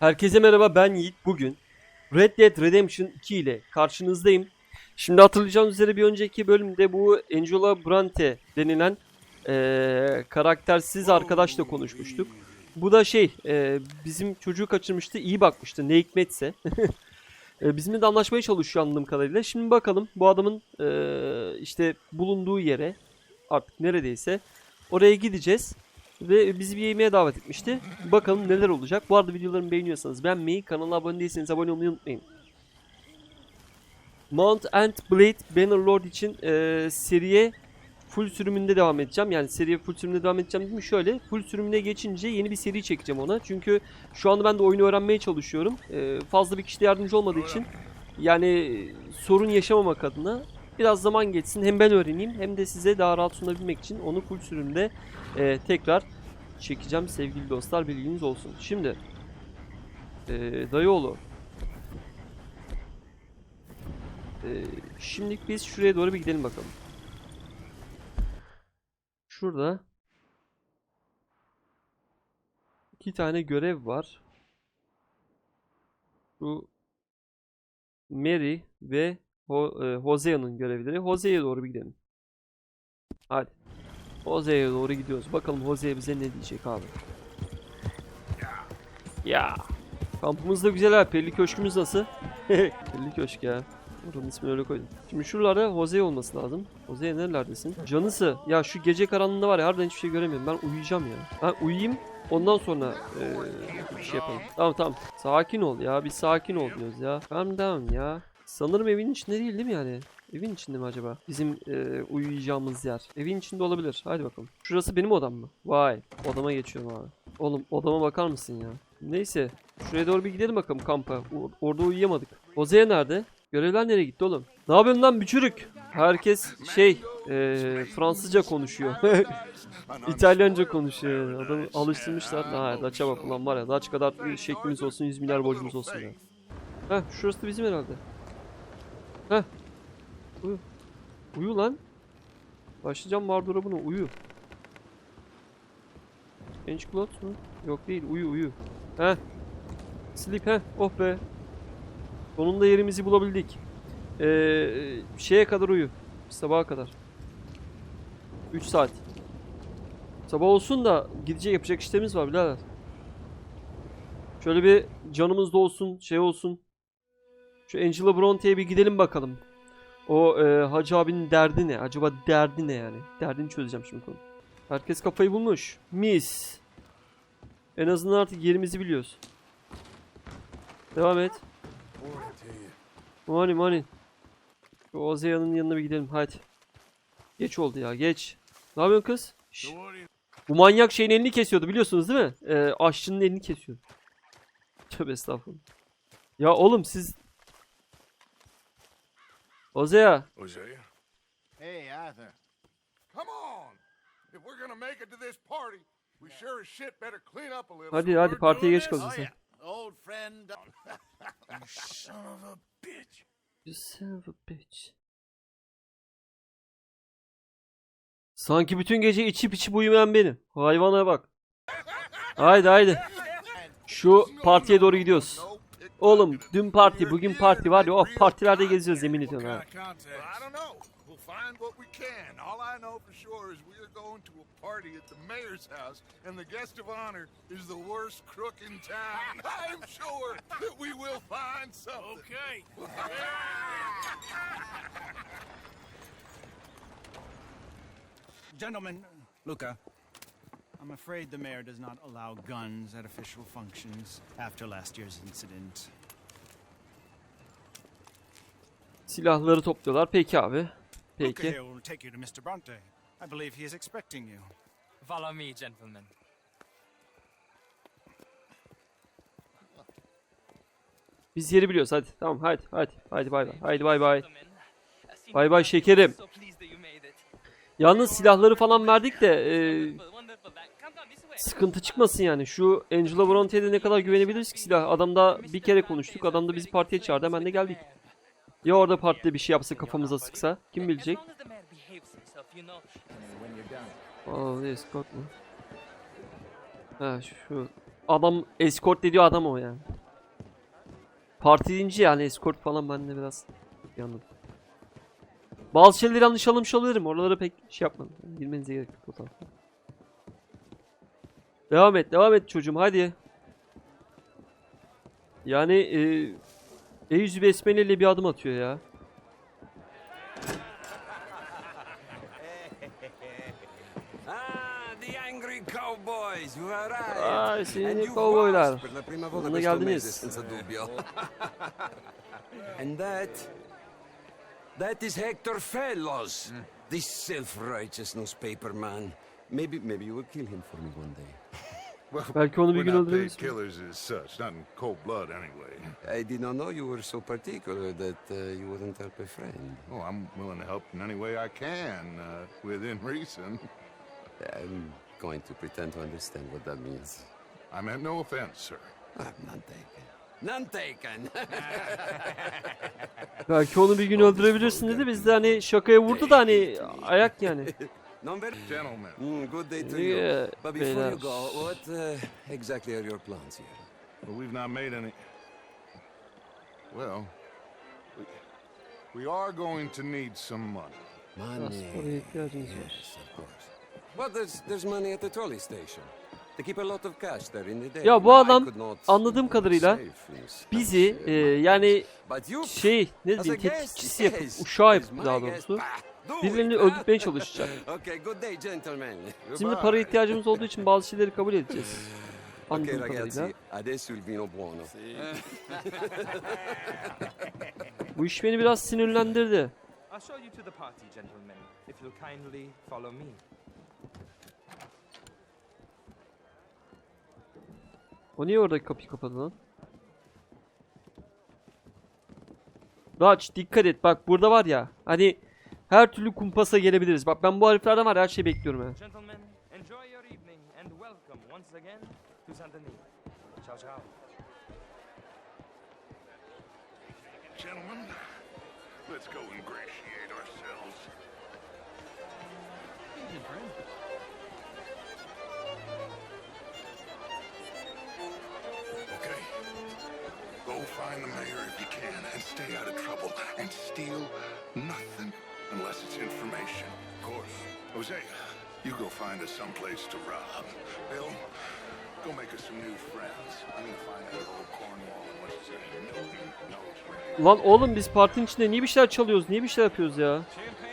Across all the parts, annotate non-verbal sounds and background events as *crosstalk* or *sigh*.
Herkese merhaba ben Yiğit. Bugün Red Dead Redemption 2 ile karşınızdayım. Şimdi hatırlayacağınız üzere bir önceki bölümde bu Angela Bronte denilen eee, karaktersiz arkadaşla konuşmuştuk. Bu da şey eee, bizim çocuğu kaçırmıştı iyi bakmıştı ne hikmetse. *laughs* Eee, Bizimle de anlaşmaya çalışıyor anladığım kadarıyla. Şimdi bakalım bu adamın eee, işte bulunduğu yere artık neredeyse oraya gideceğiz. Ve bizi bir yemeğe davet etmişti. Bakalım neler olacak. Bu arada videolarımı beğeniyorsanız beğenmeyi, kanala abone değilseniz abone olmayı unutmayın. Mount and Blade Bannerlord için eee, seriye full sürümünde devam edeceğim. Yani seriye full sürümünde devam edeceğim değil mi? Şöyle full sürümüne geçince yeni bir seri çekeceğim ona. Çünkü şu anda ben de oyunu öğrenmeye çalışıyorum. Eee, fazla bir kişi yardımcı olmadığı için yani e, sorun yaşamamak adına biraz zaman geçsin. Hem ben öğreneyim hem de size daha rahat sunabilmek için onu full sürümde eee, tekrar çekeceğim sevgili dostlar bilginiz olsun. Şimdi eee dayıoğlu eee şimdilik biz şuraya doğru bir gidelim bakalım. Şurada iki tane görev var. Şu Mary ve Ho e, Hosea'nın görevleri. Hosea'ya doğru bir gidelim. Hadi. Hosea'ya doğru gidiyoruz. Bakalım Hosea bize ne diyecek abi. Ya. Kampımız da güzel ha. Pelli köşkümüz nasıl? *laughs* Pelli köşk ya. Oranın ismini öyle koydum. Şimdi şuralarda Hosea olması lazım. Hosea nerelerdesin? Canısı. Ya şu gece karanlığında var ya harbiden hiçbir şey göremiyorum. Ben uyuyacağım ya. Ben uyuyayım. Ondan sonra eee, bir şey yapalım. Tamam tamam. Sakin ol ya. Bir sakin ol diyoruz ya. Calm down ya. Sanırım evin içinde değil değil mi yani? Evin içinde mi acaba? Bizim eee, uyuyacağımız yer. Evin içinde olabilir. Hadi bakalım. Şurası benim odam mı? Vay. Odama geçiyorum abi. Oğlum odama bakar mısın ya? Neyse. Şuraya doğru bir gidelim bakalım kampa. O- orada uyuyamadık. Ozea nerede? Görevler nereye gitti oğlum? Ne yapıyorsun lan büçürük? Herkes şey eee, Fransızca konuşuyor. *laughs* İtalyanca konuşuyor. Adamı alıştırmışlar. Ha, Daç'a bak ulan var ya. Daç kadar şeklimiz olsun 100 milyar borcumuz olsun ya. Heh şurası da bizim herhalde. Heh. Uyu. Uyu lan. Başlayacağım wardrobe'una uyu. Change clothes mu? Yok değil uyu uyu. Heh. Sleep heh. Oh be. Sonunda yerimizi bulabildik. Ee, şeye kadar uyu. Sabaha kadar. 3 saat. Sabah olsun da gidecek yapacak işlerimiz var birader. Şöyle bir canımız da olsun, şey olsun. Şu Angela Bronte'ye bir gidelim bakalım. O e, Hacı abinin derdi ne? Acaba derdi ne yani? Derdini çözeceğim şimdi konu. Herkes kafayı bulmuş. Mis. En azından artık yerimizi biliyoruz. Devam et. Mani mani. Şu Ozea'nın yanına bir gidelim hadi. Geç oldu ya geç. Ne yapıyorsun kız? Bu manyak şeyin elini kesiyordu biliyorsunuz değil mi? Ee, aşçının elini kesiyordu. Tövbe estağfurullah. Ya oğlum siz... Ozea. Hosea? Hey, Arthur. Come on! If we're gonna make it to this party, we sure as shit better clean up a little. Hadi so hadi partiye geç kalıyorsun Oh, sen. yeah. Old friend. You son of a bitch. You son of a bitch. Sanki bütün gece içip içip uyumayan benim. Hayvana bak. Haydi haydi. *laughs* Şu partiye doğru gidiyoruz. Oğlum dün parti bugün parti var ya oh partilerde geziyoruz yemin ediyorum ha. Well, I don't know. We'll find what we can. All I know for sure is we are going to a party at the mayor's house, and the guest of honor is the worst crook in town. *laughs* I'm sure that we will find something. Okay. *laughs* Gentlemen, Luca. I'm afraid the mayor does not allow guns at official functions after last year's incident. Silahları topluyorlar. Peki abi. Peki. here will take you to Mr. Bronte. I believe he is expecting you. Follow me, gentlemen. Biz yeri biliyoruz hadi. Tamam hadi hadi. Hadi bay bay. Haydi bay bay. Bay bay şekerim. Yalnız silahları falan verdik de e, sıkıntı çıkmasın yani. Şu Angela Bronte'ye de ne kadar güvenebiliriz ki silah. Adamda bir kere konuştuk. Adam da bizi partiye çağırdı. Hemen de geldik. Ya orada partide bir şey yapsa kafamıza sıksa kim bilecek? Aa, escort mu? Ha şu adam escort dediği adam o yani. Parti deyince yani escort falan ben de biraz yandım. Bazı şeyleri yanlış anlamış olabilirim. Oralara pek şey yapmadım. Girmenize gerek yok o tarafa. Devam et, devam et çocuğum hadi. Yani e, Eyüzü Besmele ile bir adım atıyor ya. *laughs* And you kovboylar. questo geldiniz. *laughs* and that... That is Hector Fellows, this self-righteous newspaper man. Maybe, maybe you will kill him for me one day. *laughs* Well, Belki onu bir we're gün not paid öldürebilirsin. killers as such, not in cold blood anyway. I did not know you were so particular that uh, you wouldn't help a friend. Oh, I'm willing to help in any way I can, uh, within reason. *laughs* I'm going to pretend to understand what that means. I meant no offense, sir. Ah, none taken. None taken. Belki onu bir gün öldürebilirsin dedi. Biz de hani şakaya vurdu da hani ayak yani. *laughs* Gentlemen, Mm, good day to you. But before you go, what uh, exactly are your plans here? well, we've not made any. Well, we, we are going to need some money. Money. Yes, of course. Well, there's there's money at the trolley station. They keep a lot of cash there in the day. Ya bu adam anladığım kadarıyla Bizi e, yani But şey ne diyeyim tetikçisi yapıp uşağı is yapıp daha doğrusu do birilerini öldürtmeye çalışacak. Şimdi para ihtiyacımız olduğu için bazı şeyleri kabul edeceğiz. *laughs* Okay, Anladığım kadarıyla. ragazzi, adesso il vino buono. Bu iş beni biraz sinirlendirdi. O niye oradaki kapıyı kapadı lan? Raç dikkat et bak burada var ya hani her türlü kumpasa gelebiliriz. Bak ben bu harflerden var ya, her şeyi bekliyorum ha. Gentlemen, enjoy your evening and welcome once again to Saint Denis. Ciao, ciao. Gentlemen, let's go ingratiate ourselves. Okay. Go find the mayor if you can and stay out of trouble and steal nothing unless it's information. Of course. Jose, you go find us someplace to rob. Bill, go make us some new friends. I'm gonna find that old Cornwall and what's his name? Milton knows where he is. Lan oğlum biz partinin içinde niye bir şeyler çalıyoruz? Niye bir şeyler yapıyoruz ya? Champagne,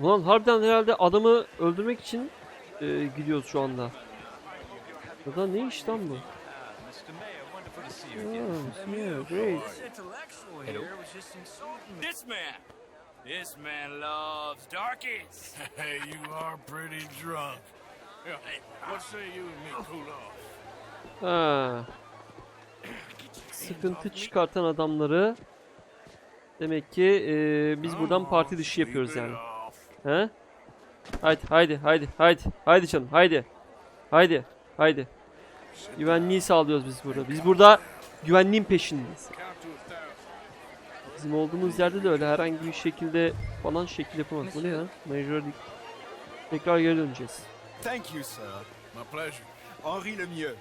ulan harbiden herhalde adamı öldürmek için e, gidiyoruz şu anda. Ya da ne iş lan bu? This man! Loves darkies! Hey, you are pretty drunk. What say you and me cool off? Sıkıntı çıkartan adamları demek ki e, biz buradan parti dışı yapıyoruz yani. He? Haydi haydi haydi haydi haydi canım haydi. Haydi haydi. Güvenliği sağlıyoruz biz burada. Biz burada güvenliğin peşindeyiz. Bizim olduğumuz yerde de öyle herhangi bir şekilde falan şekil yapamaz. Bu ne ya? Major League. Tekrar geri döneceğiz. Thank you, sir. My pleasure. Henri Lemieux.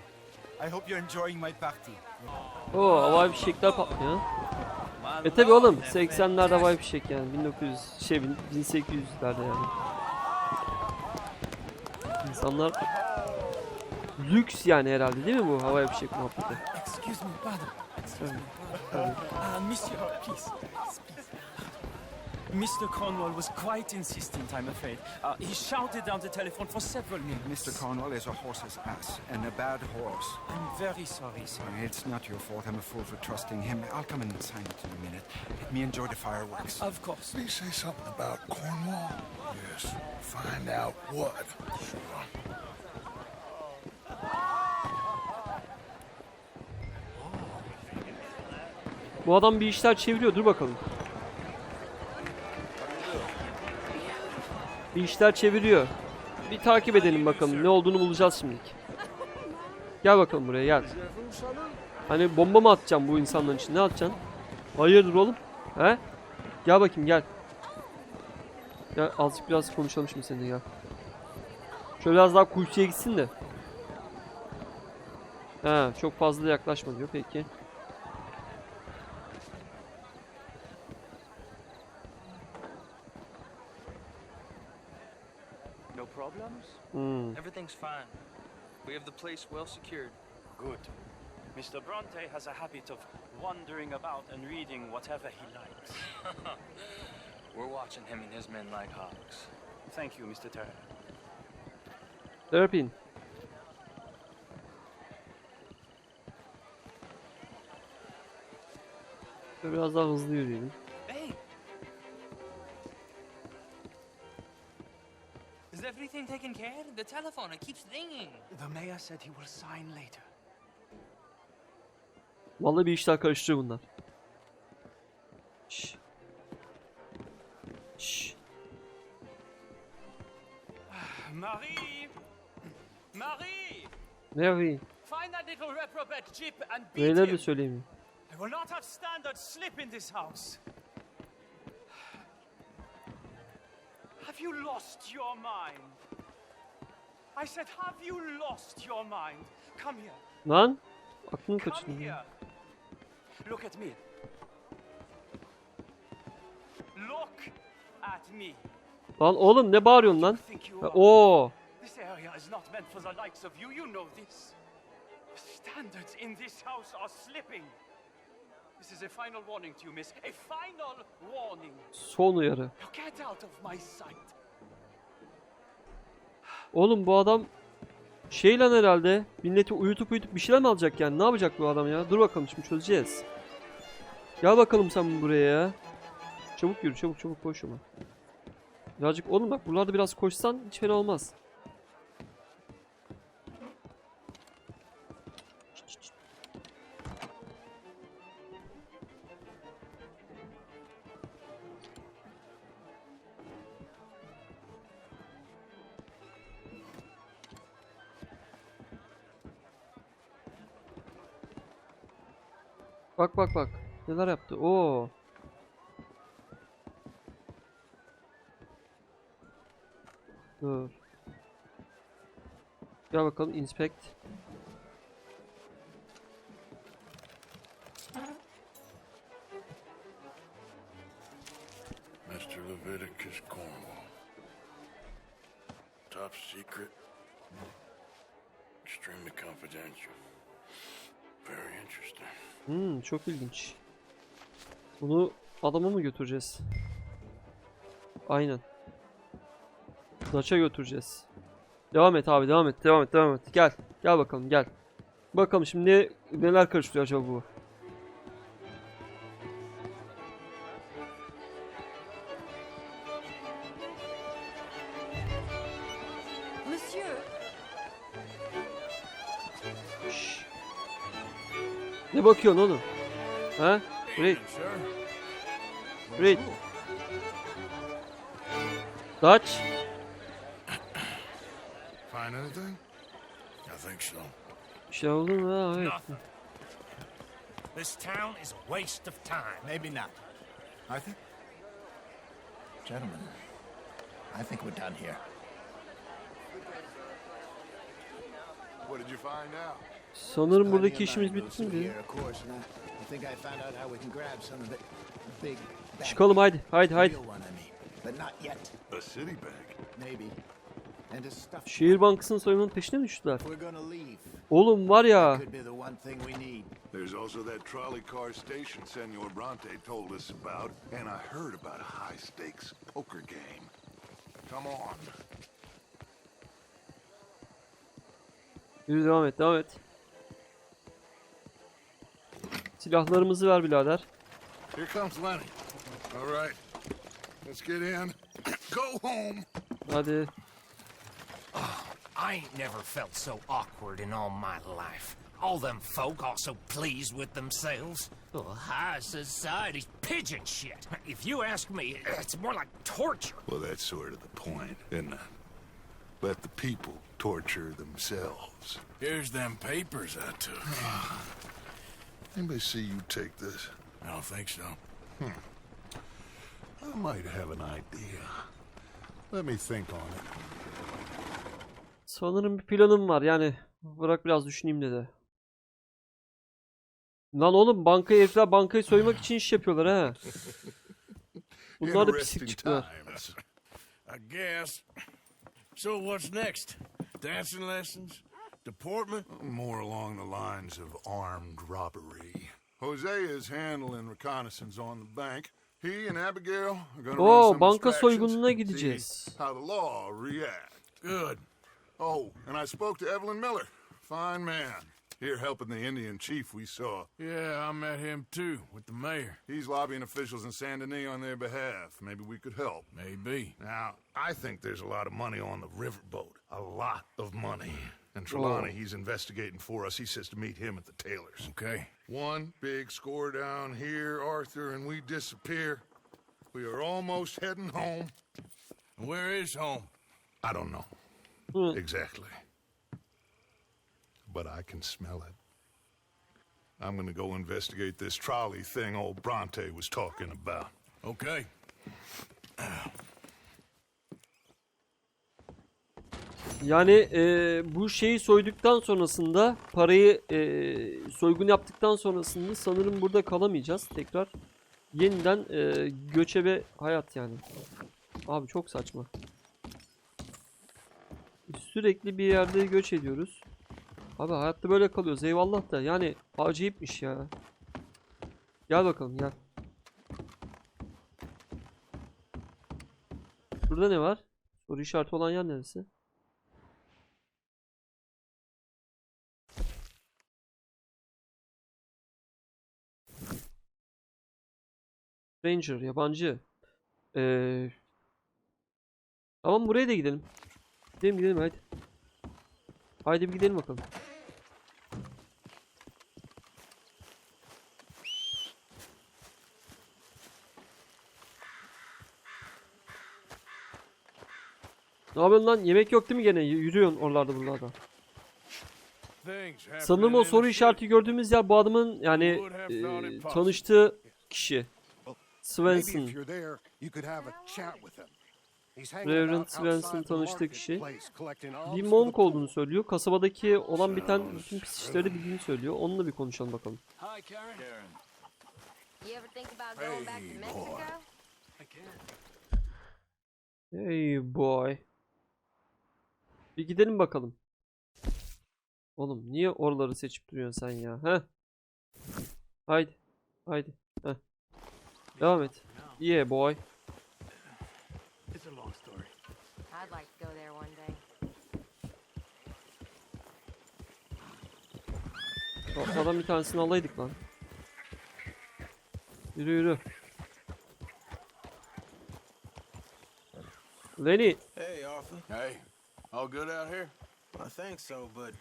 I hope you're enjoying my party. Oo havai fişekler patlıyor. E tabi oğlum 80'lerde havai fişek yani 1900 şey 1800'lerde yani. İnsanlar lüks yani herhalde değil mi bu havai fişek muhabbeti? Excuse me, pardon. Tabii, tabii. Uh, monsieur, please. Mr. Cornwall was quite insistent, I'm afraid. Uh, he shouted down the telephone for several minutes. Mr. Cornwall is a horse's ass, and a bad horse. I'm very sorry, sir. It's not your fault. I'm a fool for trusting him. I'll come and sign it in a minute. Let me enjoy the fireworks. Of course. Did he say something about Cornwall? Yes. Find out what. Sure. Bu adam bir işler çeviriyor dur bakalım. Bir işler çeviriyor. Bir takip edelim bakalım ne olduğunu bulacağız şimdi. Gel bakalım buraya gel. Hani bomba mı atacaksın bu insanların için? Ne atacaksın? Hayırdır oğlum? He? Gel bakayım gel. Gel azıcık biraz konuşalım şimdi seninle gel. Şöyle biraz daha kuytuya gitsin de. He çok fazla yaklaşma diyor peki. Problems? Hmm. Everything's fine. We have the place well secured. Good. Mr. Bronte has a habit of wandering about and reading whatever he likes. *laughs* We're watching him and his men like hawks. Thank you, Mr. Turner. Terapin. Şöyle biraz daha hızlı yürüyelim. Telephone, it keeps ringing. The mayor said he will sign later. Vallahi bir işler karıştırıyor bunlar. Şş. Şş. *sighs* Marie! Marie! Yapayım? Find that little reprobate Jeep and beat Beyler de him. söyleyeyim. I will not have standard slip in this house. *sighs* Have you lost your mind? I said, have you lost your mind? Come here. Lan aklını kaçırdın. Look at me. Look at me. Lan oğlum ne bağırıyorsun lan? Oo. This area is not meant for the likes of you. You know this. Standards in this house are slipping. This is a final warning to you, miss. A final warning. Son uyarı. Now get out of my sight. Oğlum bu adam şey lan herhalde milleti uyutup uyutup bir şeyler mi alacak yani? Ne yapacak bu adam ya? Dur bakalım şimdi çözeceğiz. Gel bakalım sen buraya ya. Çabuk yürü çabuk çabuk koş ama. Birazcık oğlum bak buralarda biraz koşsan hiç fena olmaz. Bak bak bak. Neler yaptı? Oo. Dur. Gel bakalım inspect. Çok ilginç. Bunu adama mı götüreceğiz? Aynen. Daç'a götüreceğiz. Devam et abi, devam et, devam et, devam et. Gel, gel bakalım, gel. Bakalım şimdi neler karıştırıyor acaba bu? Ne bakıyorsun oğlum? Ha? Reed, sir. Reed. Dutch. Find anything? I think so. Bir şey oldu mu? Ha, evet. Nothing. This town is a waste of time. Maybe not. Arthur? Gentlemen, I think we're done here. What did you find out? Sanırım buradaki işimiz. Big bag. Çıkalım haydi, haydi, haydi. Şehir Bankası'nın soygunun peşine mi düştüler? Oğlum var ya. There's also that trolley car station Senor Bronte told us about, and I heard about a high stakes poker game. Come on. Yürü devam et, devam et. Silahlarımızı ver birader. Here comes Lenny. All right. Let's get in. Go home. Hadi. I ain't never felt so awkward in all my life. All them folk all so pleased with themselves. Oh, high society's pigeon shit. If you ask me, it's more like torture. Well, that's sort of the point, isn't it? Let the people torture themselves. Here's them papers I took. Anybody see you take this? I don't think so. I might have an idea. Let me think on it. Sanırım bir planım var yani. Bırak biraz düşüneyim dedi. Lan oğlum banka herifler bankayı soymak için iş yapıyorlar ha. *laughs* Bunlar da pislik çıktılar. times. I guess. So what's next? Dancing lessons? Deportment? More along the lines of armed robbery. Jose is handling reconnaissance on the bank. He and Abigail are going to run oh, some banka distractions, soygununa see gideceğiz. How the law react. Good. Oh, and I spoke to Evelyn Miller. Fine man. Here helping the Indian chief we saw. Yeah, I met him too, with the mayor. He's lobbying officials in Saint Denis on their behalf. Maybe we could help. Maybe. Now, I think there's a lot of money on the riverboat. A lot of money. And Trelawney, he's investigating for us. He says to meet him at the Taylor's. Okay. One big score down here, Arthur, and we disappear. We are almost heading home. And where is home? I don't know Hı. exactly. But I can smell it. I'm gonna go investigate this trolley thing old Bronte was talking about. Okay. Yani e, bu şeyi soyduktan sonrasında parayı e, soygun yaptıktan sonrasında sanırım burada kalamayacağız. Tekrar yeniden e, göçebe hayat yani. Abi çok saçma. Sürekli bir yerde göç ediyoruz. Abi hayatta böyle kalıyoruz eyvallah da yani acayipmiş ya. Gel bakalım gel. Burada ne var? Soru işareti olan yer neresi? Stranger, yabancı. Ee, tamam buraya da gidelim. Gidelim gidelim haydi. Haydi bir gidelim bakalım. Ne yapıyorsun lan? Yemek yok değil mi gene? Yürüyorsun oralarda buralarda. Sanırım o soru işareti gördüğümüz yer bu adamın yani e, tanıştığı kişi. Svensson. Reverend Svensson tanıştığı kişi. Bir monk olduğunu söylüyor. Kasabadaki olan biten bütün pis işleri bildiğini söylüyor. Onunla bir konuşalım bakalım. Hey boy. Bir gidelim bakalım. Oğlum niye oraları seçip duruyorsun sen ya? He? Haydi. Haydi. Heh. Devam et. Yeah boy. It's a long story. I'd like to go there one day. Adam bir tanesini alaydık lan. Yürü yürü. Lenny. Hey, Arthur. Hey, all good out here? I think so, but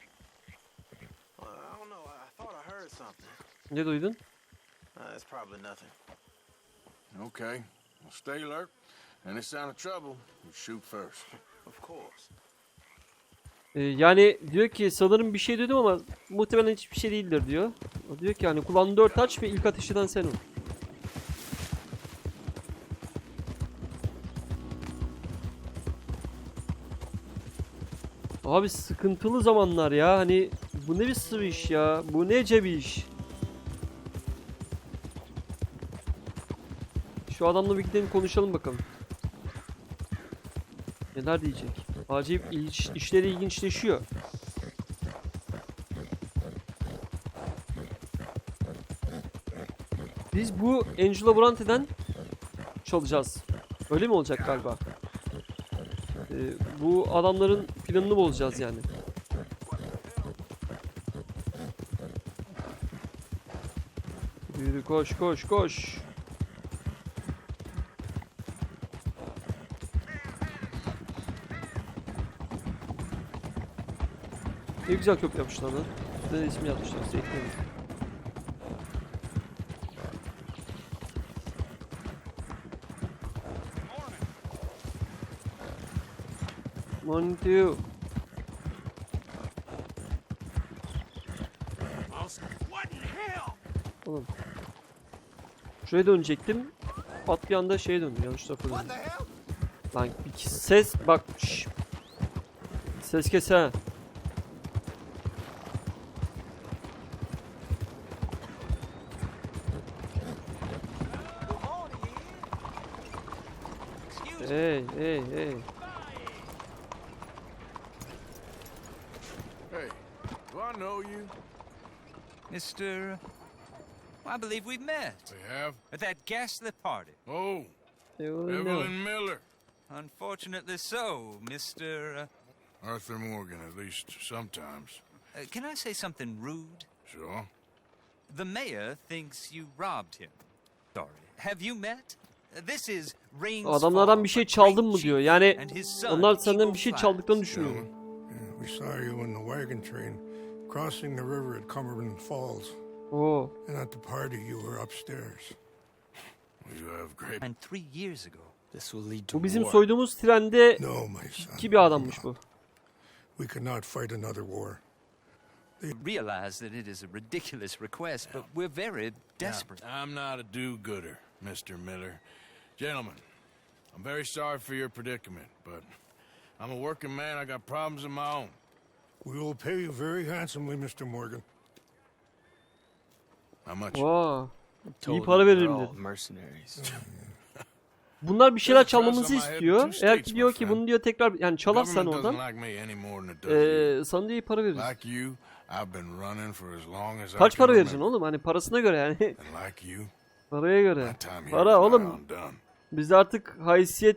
well, I don't know. I thought I heard something. Ne duydun? Uh, it's probably nothing. Okay. Well, stay alert. Any sign of trouble, you shoot first. *laughs* Of course. Ee, yani diyor ki sanırım bir şey duydum ama muhtemelen hiçbir şey değildir diyor. O diyor ki hani kulağını dört aç ve ilk ateş eden sen ol. Abi sıkıntılı zamanlar ya hani bu ne bir sıvı iş ya bu nece bir iş. Şu adamla bir gidelim konuşalım bakalım. Neler diyecek? Acayip iş, işleri ilginçleşiyor. Biz bu Angelo Brante'den çalacağız. Öyle mi olacak galiba? Ee, bu adamların planını bozacağız yani. Yürü koş koş koş. Ne güzel köprü yapmışlar lan. De ismi yazmışlar. Zeytin. Morning to you. Hell? Şuraya dönecektim. Pat bir anda şeye döndü. Yanlış tarafa döndü. Lan bir ses bak. şş. Ses kes ha. Hey hey hey. Hey, do I know you? Mr. I believe we've met. We have? At that ghastly party. Oh, Evelyn Evelyn Miller. Unfortunately so, Mr. Uh, Arthur Morgan, at least sometimes. uh, can I say something rude? Sure. The mayor thinks you robbed him. Sorry. Have you met? Adamlardan bir şey çaldın mı diyor. Yani onlar senden bir şey çaldıklarını düşünüyor. We saw you in the wagon train crossing the river at Cumberland Falls. Oo. And at the party, you were upstairs. You have great. And three years ago. This will lead to Bu bizim war. soyduğumuz trende No, my son. iki bir adammış bu. We could not fight another war. Realize that it is a ridiculous request, but we're very desperate. Now, I'm not a do-gooder, Mr. Miller. Gentlemen, I'm very sorry for your predicament, but I'm a working man. I got problems of my own. We will pay you very handsomely, Mr. Morgan. How much? Told İyi you para veririm dedi. mercenaries. *laughs* Bunlar bir şeyler çalmamızı istiyor. two Eğer ki diyor ki bunu diyor tekrar yani çalarsan oradan like me any more than it does you. eee sana diyor iyi para veririz. Like you, I've been running for as long as I Kaç para vereceksin oğlum? Hani parasına göre yani. And like you, Paraya göre. my time here Para oğlum. Biz artık haysiyet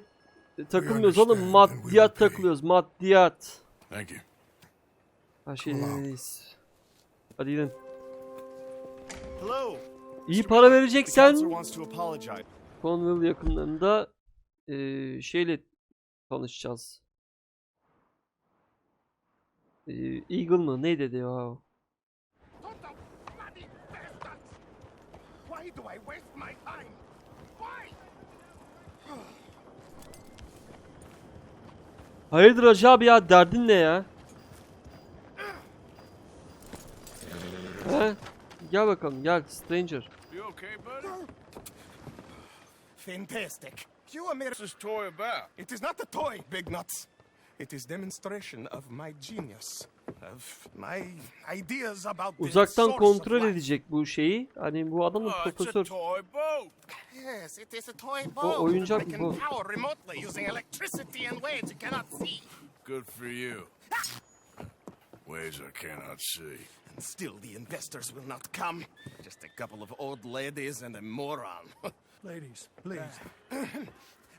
takılmıyoruz oğlum. Maddiyat takılıyoruz. Maddiyat. Thank you. Her şey dinleyiz. Hadi gidin. Hello. İyi para vereceksen. Conwell yakınlarında eee şeyle tanışacağız. Eee, Eagle mı? Ne dedi ya? Hayırdır Hacı abi ya? Derdin ne ya? He? Gel bakalım gel stranger. You okay, buddy? Fantastic. You are made What's this toy about? It is not a toy, Big Nuts. It is demonstration of my genius. Of my ideas about the Uzaktan kontrol edecek bu şeyi. Hani bu adam da Oh, profesör. toy boat. Yes, it is a toy O boat. oyuncak I mı can bu? power remotely using electricity in ways you cannot see. Good for you. Ways I cannot see. And still the investors will not come. Just a couple of old ladies and a moron. *laughs* Ladies, please. *clears throat*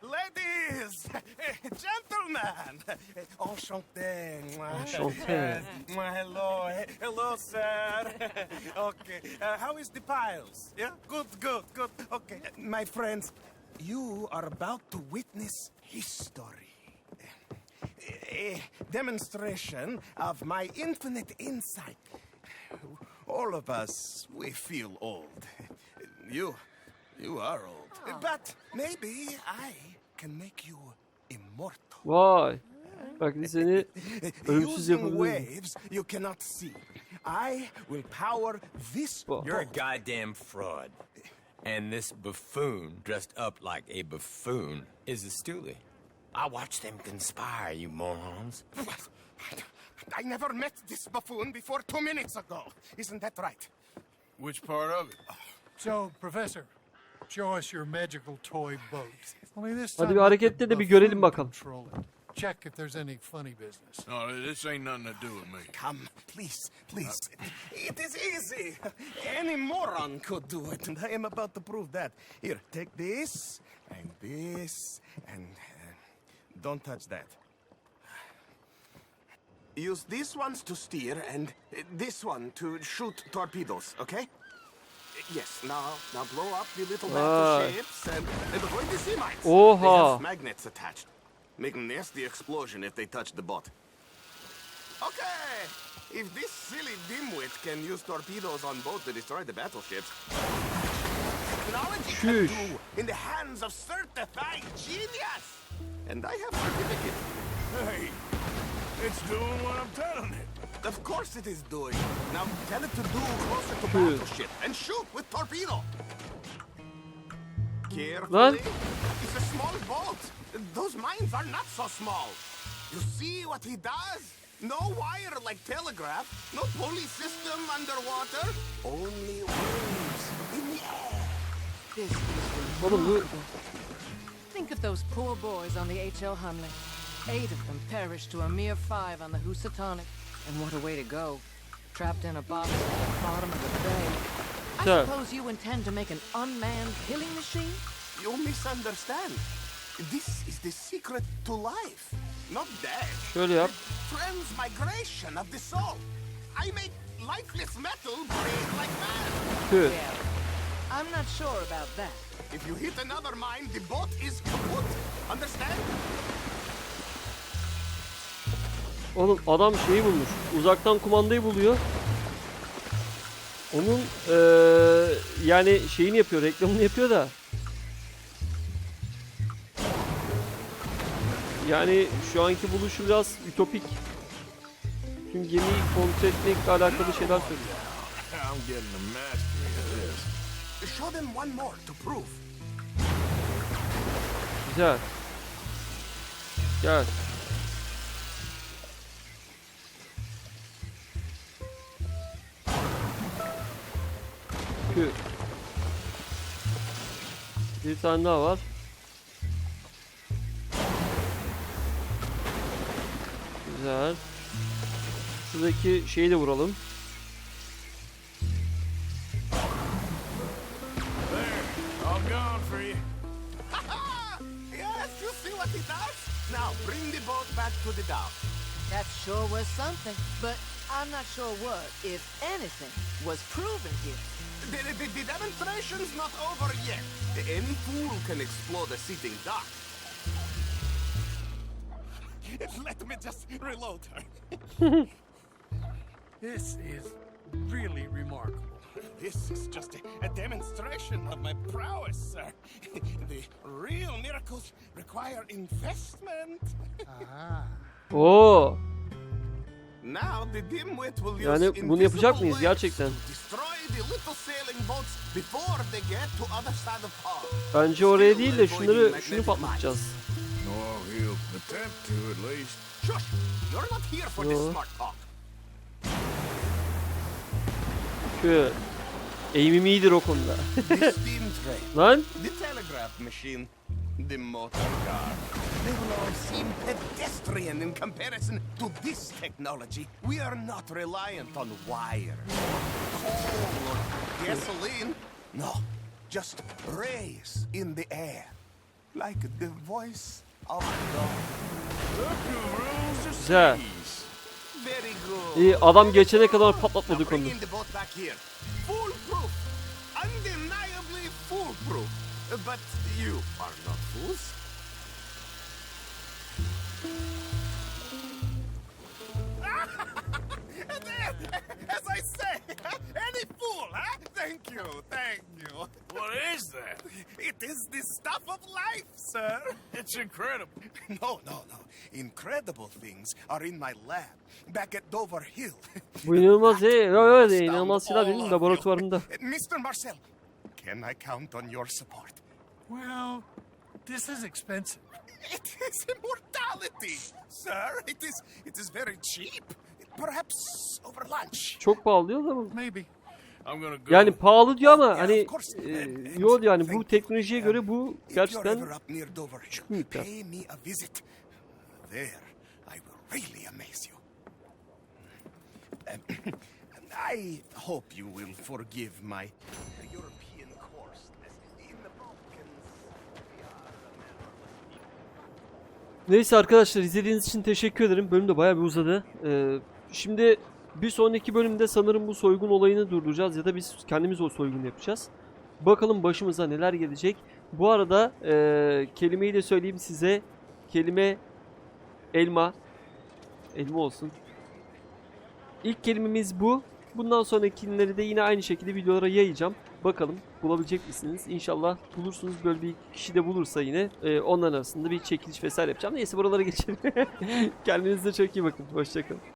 Ladies, *laughs* gentlemen, *laughs* enchanté. Enchanté. Mwah, Hello, hello, sir. *laughs* okay, uh, how is the piles? Yeah, good, good, good. Okay, my friends, you are about to witness history. A demonstration of my infinite insight. All of us, we feel old. You, you are old. But maybe I can make you immortal. Vay. Bak biz seni ölümsüz Using yapabilirim. waves you cannot see. I will power this You're a boat. goddamn fraud. And this buffoon, dressed up like a buffoon, is a stoolie. I watched them conspire, you morons. *laughs* I never met this buffoon before two minutes ago. Isn't that right? Which part of it? So, Professor, show us your magical toy boat. Only this Hadi time bir let hareketle the de bir görelim buffoon bakalım. control. Check if there's any funny business. No, this ain't nothing to do with me. Come, please, please. It is easy. Any moron could do it, and I am about to prove that. Here, take this, and this, and uh, don't touch that. Use these ones to steer, and uh, this one to shoot torpedoes, okay? Yes, now, now blow up the little Vay. battleships and, and avoid the sea mines. They Oha. have magnets attached. Make a nasty explosion if they touch the boat. Okay, if this silly dimwit can use torpedoes on boat to destroy the battleships, technology can Sheesh. do in the hands of certified genius. And I have certificate. Hey, it's doing what I'm telling it. Of course it is doing. Now tell it to do closer to Shoot. battleship and shoot with torpedo. Carefully. It's a small boat. Those mines are not so small. You see what he does? No wire like telegraph, no pulley system underwater, only waves in the air. This is Oğlum bu Think of those poor boys on the H.L. Hunley. Eight of them perished to a mere five on the Housatonic. And what a way to go. Trapped in a box at the bottom of the bay. I Sir. suppose you intend to make an unmanned killing machine? You misunderstand. This is the secret to life, not death. şöyle yap. Transmigration of the soul. I make lifeless metal breathe like man. Tüh. I'm not sure about that. If you hit another mine, the boat is kaput. Understand? Oğlum adam şeyi bulmuş. Uzaktan kumandayı buluyor. Onun eee, yani şeyini yapıyor, reklamını yapıyor da. Yani şu anki buluşu biraz ütopik. Tüm gemiyi kontrol etmekle alakalı şeyler söylüyor. I'm getting the mastery of this. Show them one more to prove. Güzel. Gel. Kü. Bir tane daha var. Güzel. Şuradaki şeyi de vuralım. Sure was something, but I'm not sure what, if anything, was proven here. The, the, the demonstration's not over yet. Any fool can explode a sitting dock. *laughs* Let me just reload her. *laughs* This is really remarkable. This is just a, a demonstration of my prowess, sir. *laughs* the real miracles require investment. Ah. Oo. Now the dimwit will use Yani bunu yapacak mıyız invisible gerçekten? Waves to Destroy the little sailing boats before they get to other side of port. Bence oraya değil de şunları şunu patlatacağız. No, he'll attempt to at least. Shush! You're not here for this Yo. smart talk. Kü. Eğimim iyidir o konuda. *laughs* Lan The telegraph machine. The motor car. They will all seem pedestrian in comparison to this technology. We are not reliant on wire, coal, or gasoline. No, just rays in the air. Like the voice of God. güzel. Very good. İyi adam geçene kadar patlatmadık onu. But you are not fools. *laughs* As I say, any fool, huh? Thank you, thank you. What is that? It is the stuff of life, sir. It's incredible. *laughs* No, no, no. Incredible things are in my lab back at Dover Hill. Bu inanılmaz ya. Evet, evet inanılmaz şeyler benim laboratuvarımda. Mr. Marcel, can I count on your support? Well, this is expensive. It is immortality, sir. It is it is very cheap. Perhaps over lunch. Çok pahalı diyor ama. Maybe. I'm gonna go. Yani pahalı diyor ama hani e, yol yani bu teknolojiye göre bu gerçekten küçük miktar. pay me a visit. There, I will really amaze you. *coughs* I hope you will forgive my European coarseness. In the Balkans, we are a man Neyse arkadaşlar izlediğiniz için teşekkür ederim. Bölüm de bayağı bir uzadı. Ee, şimdi bir sonraki bölümde sanırım bu soygun olayını durduracağız ya da biz kendimiz o soygunu yapacağız. Bakalım başımıza neler gelecek. Bu arada ee, kelimeyi de söyleyeyim size. Kelime elma. Elma olsun. İlk kelimemiz bu. Bundan sonrakileri de yine aynı şekilde videolara yayacağım. Bakalım bulabilecek misiniz? İnşallah bulursunuz. Böyle bir kişi de bulursa yine e, onların arasında bir çekiliş vesaire yapacağım. Neyse buralara geçelim. *laughs* Kendinize çok iyi bakın. Hoşçakalın.